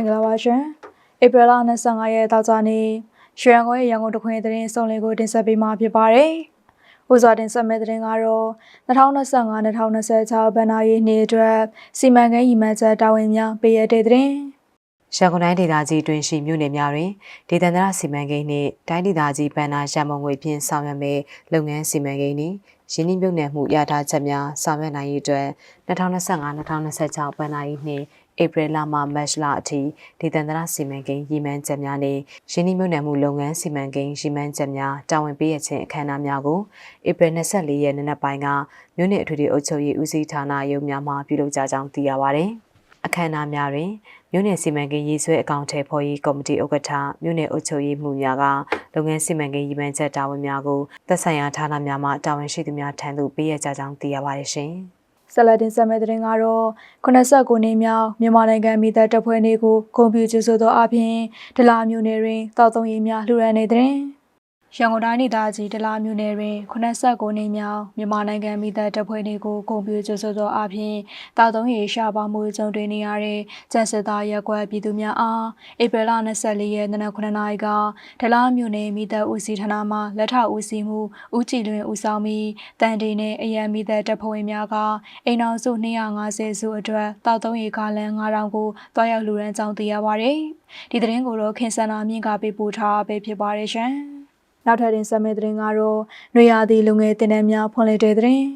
္ဂလာပါရှင်ဧပြီလ25ရက်တောက်ကြနေ့ရွှေရန်ကုန်ရဲ့ရန်ကုန်တခွင်သတင်းစုံလင်ကိုတင်ဆက်ပေးမှာဖြစ်ပါတယ်။ဥစွာတင်ဆက်မယ့်သတင်းကတော့2025-2026ဘဏ္ဍာရေးနှစ်အတွက်စီမံကိန်းရည်မှန်းချက်တာဝန်များပေးရတဲ့သတင်းရန်ကုန်တိုင်းဒေသကြီးတွင်ရှိမြို့နယ်များတွင်ဒေသန္တရစီမံကိန်းနှင့်တိုင်းဒေသကြီးဗဏ္ဍာရန်မုံငွေဖြင့်ဆောင်ရွက်မဲ့လုပ်ငန်းစီမံကိန်းနှင့်ရင်းနှီးမြှုပ်နှံမှုရထားချက်များဆောင်ရွက်နိုင်ရေးအတွက်2025-2026ဘဏ္ဍာရေးနှင့် ဧပြီလမှမတ်လအထိဒေသန္တရစီမံကိန်းရည်မှန်းချက်များနှင့်ရင်းနှီးမြှုပ်နှံမှုလုပ်ငန်းစီမံကိန်းရည်မှန်းချက်များတာဝန်ပေးရခြင်းအခမ်းအနားများကိုဧပြီ24ရက်နေ့နက်ပိုင်းကမြို့နယ်အထွေထွေအုပ်ချုပ်ရေးဦးစီးဌာနရုံးများမှပြုလုပ်ကြကြောင်းသိရပါသည်။အခမ်းအနားများတွင်မြို့နယ်စီမံကိန်းရေးဆွဲအကောင့်ထဲဖော်ရေးကော်မတီဥက္ကဋ္ဌမြို့နယ်အုပ်ချုပ်ရေးမှူးများကလုပ်ငန်းစီမံကိန်းရည်မှန်းချက်တာဝန်များကိုသက်ဆိုင်ရာဌာနများမှတာဝန်ရှိသူများထံသို့ပေးရကြကြောင်းသိရပါတယ်ရှင်။ ဆက်လက်တင်ဆက်မယ့်သတင်းကတော့89နှစ်မြောက်မြန်မာနိုင်ငံမိသက်တပ်ဖွဲ့နေကိုဂုဏ်ပြုကျူးဆိုသောအပြင်ဒလာမျိုးနယ်တွင်တောက်သုံးရည်များလှူဒါန်းနေတဲ့ ရန်ကုန်တိုင်းဒေသကြီးဒလာမြို့နယ်တွင်89နှစ်မြောက်မြန်မာနိုင်ငံမိသက်တပ်ဖွဲ့တွေကိုဂုဏ်ပြုကျူးဆိုသောအပြင်တောက်သုံးရည်ရှာပါမှုကြုံတွေ့နေရတဲ့ကျန်းစစ်သားရက်ကွက်ပြည်သူများအားဧပြီလ24ရက်နေ့နက်9:00နာရီကဒလာမြို့နယ်မိသက်ဦးစီးဌာနမှလက်ထောက်ဦးစီးမှုဦးကြည်လွင်ဦးဆောင်ပြီးတန်တီနှင့်အရန်မိသက်တပ်ဖွဲ့ဝင်များကအိမ်တော်စု250စုအတွက်တောက်သုံးရည်ကားလန်9000ကိုတွားရောက်လူရန်ကြောင်းသိရပါဗျ။ဒီသတင်းကိုတော့ခင်စန္နာမြင့်ကပေးပို့ထားပေးဖြစ်ပါတယ်ရှင်။ နောက်ထပ်တင်ဆက်မယ့်သတင်းကတော့နွေရာသီလူငယ်တင်နန်းများဖွင့်လှစ်တဲ့သတင်း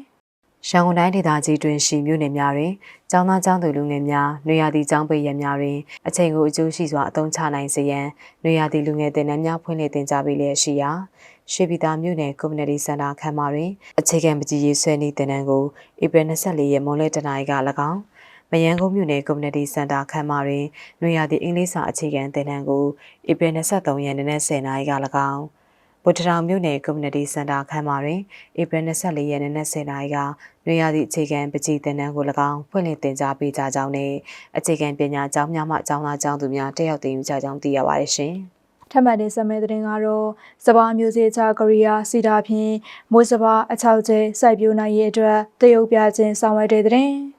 ရန်ကုန်တိုင်းဒေသကြီးတွင်ရှိမြို့နယ်များတွင်ကျောင်းသားကျောင်းသူလူငယ်များနွေရာသီကျောင်းပိတ်ရက်များတွင်အချိန်ကိုအကျိုးရှိစွာအသုံးချနိုင်စေရန်နွေရာသီလူငယ်တင်နန်းများဖွင့်လှစ်တင်ကြားပေးလျက်ရှိရာရွှေပြည်သာမြို့နယ် Community Center ခန်းမတွင်အခြေခံပကြီးရေးဆွဲနည်းတင်နန်းကိုဧပြီ24ရက်မွန်လယ်တနာရီက၎င်းမယန်းကုန်းမြို့နယ် Community Center ခန်းမတွင်နွေရာသီအင်္ဂလိပ်စာအခြေခံသင်တန်းကိုဧပြီ23ရက်နေ့နက်10:00နာရီက၎င်း ဗုဒ္ဓတောင်မြို့နယ် Community Center ခန်းမတွင်ဧပြီ24ရက်နေ့နက်10:00နာရီကနွေရာသီအခြေခံပကြီးသင်တန်းကို၎င်းဖွင့်လှစ်တင်ကြားပေးကြကြောင်းနဲ့အခြေခံပညာကျောင်းများမှကျောင်းသားကျောင်းသူများတက်ရောက်သင်ယူကြကြောင်းသိရပါတယ်ရှင်။ထပ်မံတင်ဆက်မယ့်သတင်းကတော့စပါးမျိုးစေ့ချကရိယာစီတာဖြင့်မိုးစပါးအချောက်ကျဲစိုက်ပျိုးနိုင်ရေးအတွက်တရုတ်ပြခြင်းဆောင်ရွက်တဲ့သတင်း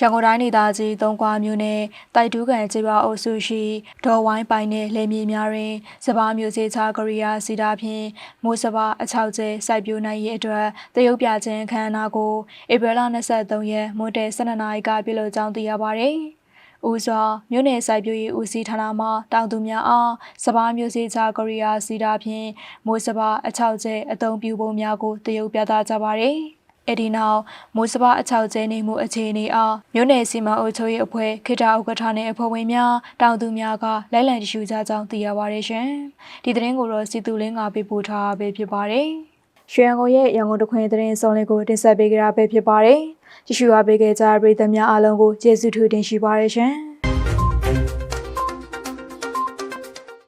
ရန်ကုန်တိုင်းဒေသကြီးသုံးခွာမြို့နယ်တိုက်တူးကန်ကျေးရွာအုပ်စုရှိဒေါ်ဝိုင်းပိုင်နယ်လယ်မြေများတွင်စပါးမျိုးစေ့ချကရိယာစီတာဖြင့်မိုးစပါးအချောက်ကျဲစိုက်ပျိုးနိုင်ရေးအတွက်တရုတ်ပြခြင်းအခမ်းအနားကိုဧပြီလ23ရက်မွန်းတဲ12နာရီကပြုလုပ်ကြောင်းသိရပါဗျ။ဦးစွာမြို့နယ်စိုက်ပျိုးရေးဦးစီးဌာနမှတောင်သူများအားစပားမျိုးစေ့ချကရိယာစီတာဖြင့်မိုးစပားအချောက်ကျဲအသုံးပြုပုံများကိုတရုတ်ပြသကြပါရယ်။ အဲ့ဒီနောက်မိုးစပါအချောက်ကျဲနေမှုအခြေအနေအားမြို့နယ်စီမံအုပ်ချုပ်ရေးအဖွဲ့ခေတ္တဥက္ကဋ္ဌနဲ့အဖွဲ့ဝင်များတောင်သူများကလိုက်လံတရှုကြကြောင်းသိရပါရရှင်။ဒီသတင်းကိုတော့စီတူလင်းကပေးပို့ထားပဲဖြစ်ပါတယ်။ရွှေရန်ကုန်ရဲ့ရန်ကုန်တခွင်သတင်းစုံလေးကိုတင်ဆက်ပေးကြတာပဲဖြစ်ပါတယ်။ကြည့်ရှုအားပေးကြတဲ့ပရိသတ်များအားလုံးကိုကျေးဇူးထူးတင်ရှိပါရရှင်။